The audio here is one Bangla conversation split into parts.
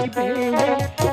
keep it.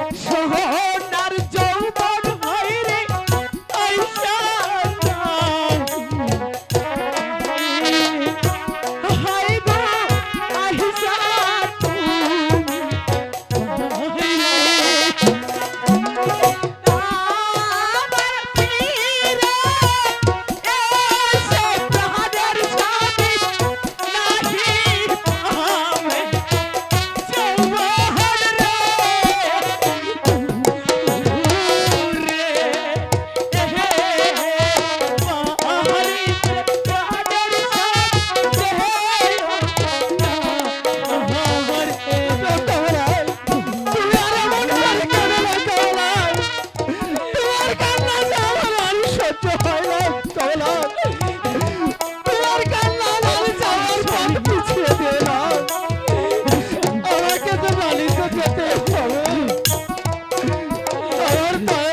আমার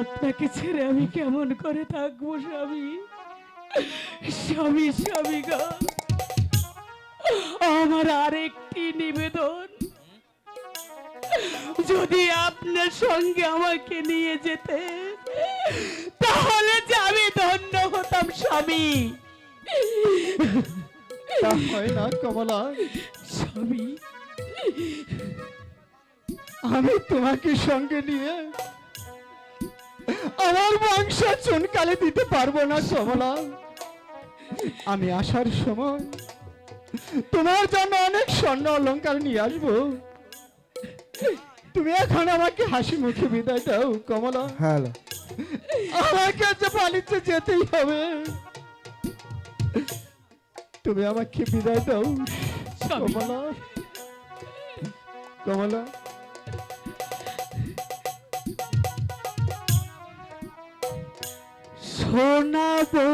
আপনাকে ছেড়ে আমি কেমন করে থাকব, স্বামী? স্বামী স্বামী গা, আমার আরেকটি নিবেদন। যদি আপনার সঙ্গে আমাকে নিয়ে যেতে, তাহলে যে আমি ধন্য হতাম, স্বামী। তা হয় না কমলা। স্বামী আমি তোমাকে সঙ্গে নিয়ে আমার বংশ চুনকালে দিতে পারব না কমলা। আমি আসার সময় তোমার জন্য অনেক স্বর্ণ অলঙ্কার নিয়ে আসব। তুমি এখন আমাকে হাসি মুখে বিদায় দাও কমলা। হ্যালো। আমাকে যে পালিতে যেতেই হবে। তুমি আমাকে বিদায় দাও। কমলা। কমলা। শোনাবো